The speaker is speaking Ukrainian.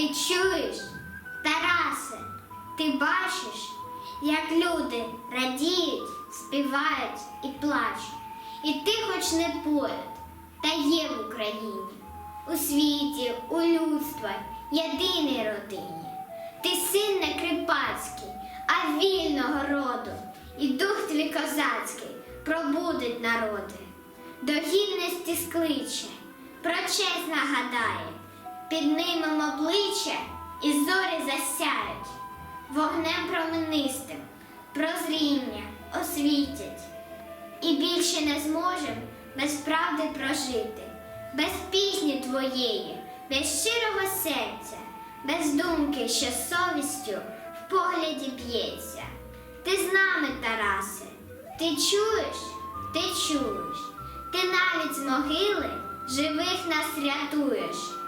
ти чуєш? Тарасе, ти бачиш, як люди радіють, співають і плачуть. І ти хоч не поряд, та є в Україні, у світі, у людства, єдиній родині. Ти син не кріпацький, а вільного роду, і дух твій козацький пробудить народи. До гідності скличе, про честь нагадає, піднимемо обличчя і зорі засяють, вогнем променистим, прозріння освітять. І більше не зможем без правди прожити, без пісні твоєї, без щирого серця, без думки, що совістю в погляді б'ється. Ти з нами, Тарасе, ти чуєш, ти чуєш, ти навіть з могили живих нас рятуєш.